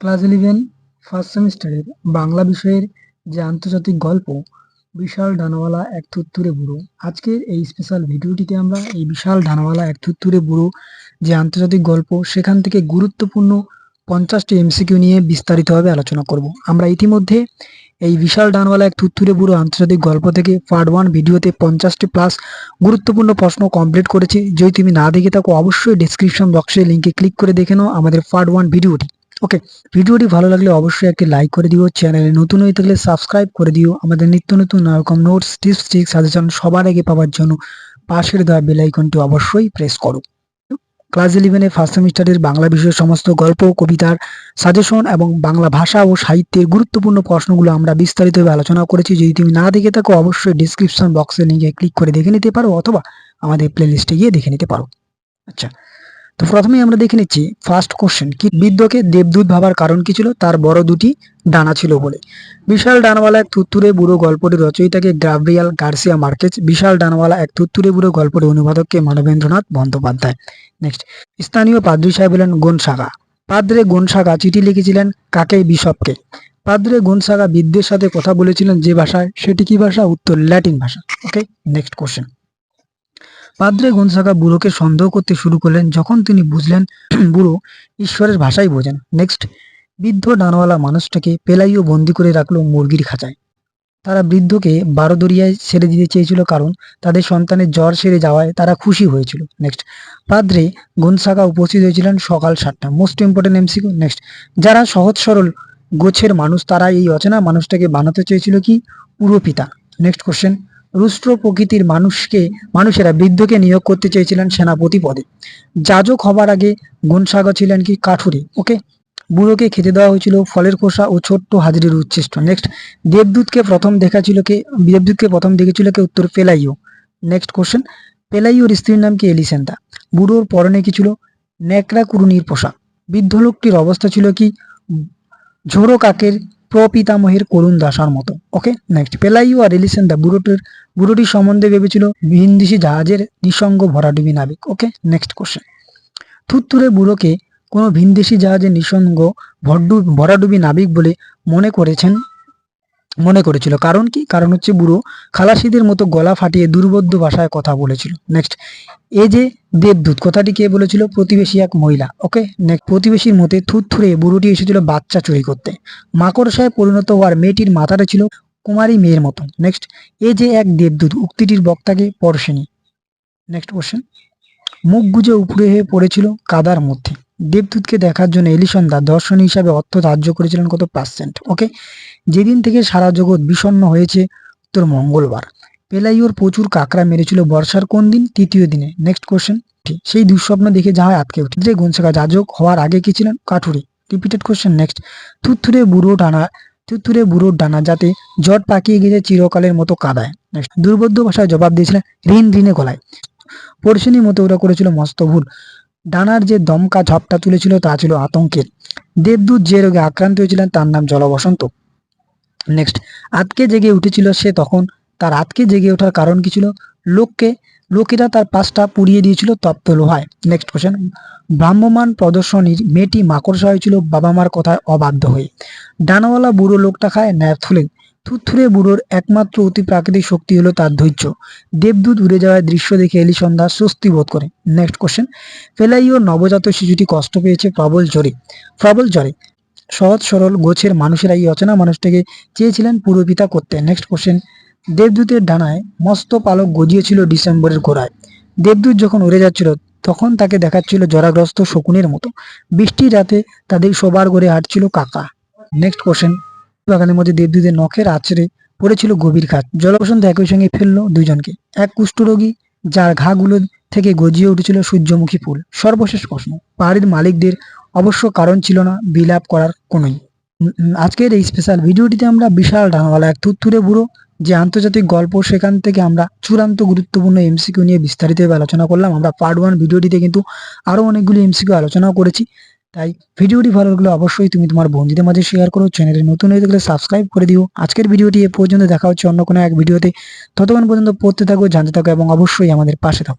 Class eleven first সেমিস্টারের বাংলা বিষয়ের যে আন্তর্জাতিক গল্প, বিশাল ডানাওয়ালা এক থুত্তুরে বুড়ো। আজকের এই স্পেশাল ভিডিওটিতে আমরা এই বিশাল ডানাওয়ালা এক থুত্তুরে বুড়ো যে আন্তর্জাতিক গল্প, সেখান থেকে গুরুত্বপূর্ণ পঞ্চাশটি এমসিকিউ নিয়ে বিস্তারিতভাবে আলোচনা করব। আমরা ইতিমধ্যে এই বিশাল ডানওয়ালা এক থুত্তুরে বুড়ো আন্তর্জাতিক গল্প থেকে পার্ট ওয়ান ভিডিওতে পঞ্চাশটি প্লাস গুরুত্বপূর্ণ প্রশ্ন কমপ্লিট করেছি। যদি তুমি না দেখে থাকো, অবশ্যই ডিসক্রিপশন বক্সে লিঙ্কে ক্লিক করে দেখে নাও আমাদের পার্ট ওয়ান ভিডিওটি ওকে ভিডিওটি ভালো লাগলে অবশ্যই একটি লাইক করে দিও চ্যানেলে নতুন হয়ে থাকলে সাবস্ক্রাইব করে দিও। আমাদের নিত্য নতুন এরকম নোটস টিপস ট্রিক সাজেশন সবার আগে পাওয়ার জন্য পাশের দেওয়া বেল আইকনটি অবশ্যই প্রেস করো। ক্লাস ইলেভেনে ফার্স্ট সেমিস্টারের বাংলা বিষয়ের সমস্ত গল্প, কবিতার সাজেশন এবং বাংলা ভাষা ও সাহিত্যের গুরুত্বপূর্ণ প্রশ্নগুলো আমরা বিস্তারিতভাবে আলোচনা করেছি। যদি তুমি না দেখে থাকো, অবশ্যই ডিসক্রিপশন বক্সে লিঙ্কে ক্লিক করে দেখে নিতে পারো অথবা আমাদের প্লেলিস্টে গিয়ে দেখে নিতে পারো। আচ্ছা তো প্রথমেই আমরা দেখে নিচ্ছি ফার্স্ট কোশ্চেন কি বৃদ্ধকে দেবদূত ভাবার কারণ কি ছিল? তার বড় দুটি ডানা ছিল বলে। বিশাল ডানাওয়ালা এক থুত্তুরে বুড়ো গল্পটি রচয়িতাকে গ্রাব্রিয়াল গার্সিয়া মার্কেজ, বিশাল ডানাওয়ালা এক তুত্তুরে বুড়ো গল্পটি অনুবাদককে মানবেন্দ্রনাথ বন্দ্যোপাধ্যায়। নেক্সট স্থানীয় পাদ্রী সাহেব হলেন গোনসাগা পাদ্রে গোনসাগা চিঠি লিখেছিলেন কাকে? বিশপকে। পাদ্রে গোনসাগা বিদ্যের সাথে কথা বলেছিলেন যে ভাষায়? সেটি কি ভাষা? উত্তর ল্যাটিন ভাষা। ওকে নেক্সট কোশ্চেন পাদ্রে গোনসাগা বুড়োকে সন্দেহ করতে শুরু করলেন। যখন তিনি বুঝলেন, বুড়ো ঈশ্বরের ভাষাই বোঝেন। নেক্সট বৃদ্ধ ডানওয়ালা মানুষটাকে পেলাইও বন্দি করে রাখল মুরগির খাঁচায়। তারা বৃদ্ধকে বারোদরিয়ায় ছেড়ে দিতে চেয়েছিল কারণ তাদের সন্তানের জ্বর সেরে যাওয়ায় তারা খুশি হয়েছিল। নেক্সট পাদ্রে গনসাগা উপস্থিত হয়েছিলেন সকাল সাতটা। মোস্ট ইম্পর্টেন্ট এমসিকিউ নেক্সট যারা সহজ সরল গোছের মানুষ, তারা এই অচেনা মানুষটাকে বানাতে চেয়েছিল কি? পুরো পিতা। নেক্সট কোশ্চেন রুষ্ট্র প্রকৃতির মানুষকে, মানুষেরা বৃদ্ধকে নিয়োগ করতে চেয়েছিলেন সেনাপতি পদে। যাজক হবার আগে গুণসাগর ছিলেন কি কাঠুরে ওকে বুড়োকে খেতে দেওয়া হয়েছিল ফলের খোসা ও ছোট্ট হাজিরের উচ্ছিষ্ট। নেক্সট দেবদূতকে প্রথম দেখা ছিল কে, দেবদূতকে প্রথম দেখেছিল কে উত্তর পেলাইও। নেক্সট কোশ্চেন পেলাইওর স্ত্রীর নাম কি এলিসেন্তা বুড়োর পরনে কি ছিল ন্যাকড়া কুরুনির পোশাক? বৃদ্ধ লোকটির অবস্থা ছিল কি, ঝোড়ো কাকের প্রপিতামহের করুণ দাসার মতো। ওকে নেক্সট পেলাইও আর এলিসেন্তা বুড়োটির বুড়োটির সম্বন্ধে ভেবেছিল ভিনদেশি জাহাজের নিঃসঙ্গ ভরাডুবি নাবিক। ওকে নেক্সট কোশ্চেন থুত্তুরে বুড়োকে কোনো ভিনদেশি জাহাজের নিঃসঙ্গ ভরডু ভরাডুবি নাবিক বলে মনে করেছেন মনে করেছিল। কারণ কি? কারণ হচ্ছে বুড়ো খালাসিদের মতো গলা ফাটিয়ে দুর্বোধ্য ভাষায় কথা বলেছিল। নেক্সট এ যে দেবদূত, কথাটি কে বলেছিল? প্রতিবেশী এক মহিলা। ওকে নেক্সট প্রতিবেশীর মতে থুতথুরে বুড়োটি এসেছিল বাচ্চা চুরি করতে। মাকড়সায় পরিণত হওয়ার মেয়েটির মাথাটা ছিল কুমারী মেয়ের মতো। নেক্সট এ যে এক দেবদূত, উক্তিটির বক্তাকে পরশেনি নেক্সট কোশ্চেন মুখ গুজে উপরে হয়ে পড়েছিল কাদার মধ্যে। দেবদূতকে দেখার জন্য এলিসন্দা দর্শনী হিসাবে অর্থ ধার্য করেছিলেন কত পার্সেন্ট ওকে যেদিন থেকে সারা জগৎ বিষণ্ণ হয়েছে তোর মঙ্গলবার। পেলাইওর প্রচুর কাকড়া মেরেছিল বর্ষার কোন দিন? তৃতীয় দিনে। নেক্সট কোশ্চেন সেই দুঃস্বপ্ন দেখে যাওয়ায় আটকে উঠে যে গুনসাকা যাজক হওয়ার আগে কি ছিলেন? কাঠুরি। রিপিটেড কোশ্চেন নেক্সট থুথুরে বুড়ো ডানা, থুথুরে বুড়োর ডানা যাতে জট পাকিয়ে গেছে, চিরকালের মতো কাদায়। নেক্সট দুর্বোধ্য ভাষায় জবাব দিয়েছিলেন, ঋণ ঋণে গলায়। পরশিনীর মতো ওরা করেছিল মস্ত ভুল। ডানার যে দমকা ঝপটা তুলেছিল তা ছিল আতঙ্কের। দেবদূত যে রোগে আক্রান্ত হয়েছিলেন তার নাম জলবসন্ত। নেক্সট আতকে জেগে উঠেছিল সে তখন। তার আতকে জেগে ওঠার কারণ কি ছিল? লোককে, লোকেরা তার পাশটা পুড়িয়ে দিয়েছিল তপ্ত লোহায়। নেক্সট কোশ্চেন ভ্রাম্যমান প্রদর্শনীর মেয়েটি মাকড়সা হয়েছিল বাবা মার কথায় অবাধ্য হয়ে। ডানাওয়ালা বুড়ো লোকটা খায় ন্যাথুলেন থুথুরে বুড়োর একমাত্র অতি প্রাকৃতিক শক্তি হলো তার ধৈর্য। দেবদূত উড়ে যাওয়ার দৃশ্য দেখে এলিসন্ধ্যা স্বস্তি বোধ করে। নেক্সট কোশ্চেন ফেলাইও নবজাত শিশুটি কষ্ট পেয়েছে প্রবল জ্বরে। প্রবল জ্বরে। সহজ সরল গোছের মানুষেরা এই অচেনা মানুষটাকে চেয়েছিলেন পুরোপিতা করতে। নেক্সট কোশ্চেন দেবদূতের ডানায় মস্ত পালক গজিয়েছিল ডিসেম্বরের গোড়ায়। দেবদূত যখন উড়ে যাচ্ছিল, তখন তাকে দেখাচ্ছিল জরাগ্রস্ত শকুনের মতো। বৃষ্টির রাতে তাদের সবার ঘরে হাঁটছিল কাকা। নেক্সট কোশ্চেন বাগানের মধ্যে দেবদূতের নখের আছড়ে পড়েছিল গভীর খাত। জলবসন্ত একই সঙ্গে ফেলল দুইজনকে এক কুষ্ঠরোগী যার ঘাগুলো থেকে গজিয়ে উঠেছিল সূর্যমুখী ফুল। সর্বশেষ প্রশ্ন, বাড়ির মালিকদের অবশ্য কারণ ছিল না, বিলাপ করার কোনোই। আজকের এই স্পেশাল ভিডিওটিতে আমরা বিশাল ডানাওয়ালা, এক থুত্থুরে বুড়ো যে আন্তর্জাতিক গল্প, সেখান থেকে আমরা চূড়ান্ত গুরুত্বপূর্ণ এমসিকিউ নিয়ে বিস্তারিতভাবে আলোচনা করলাম। আমরা পার্ট ওয়ান ভিডিওটিতে কিন্তু আরও অনেকগুলি এমসিকিউ আলোচনাও করেছি। তাই ভিডিওটি ভালো লাগলে অবশ্যই তুমি তোমার বন্ধুদের মাঝে শেয়ার করো চ্যানেলে নতুন হয়ে থাকলে সাবস্ক্রাইব করে দিও। আজকের ভিডিওটি এ পর্যন্ত দেখা হচ্ছে অন্য কোনো এক ভিডিওতে। ততক্ষণ পর্যন্ত পড়তে থাকো, জানতে থাকো এবং অবশ্যই আমাদের পাশে থাকো।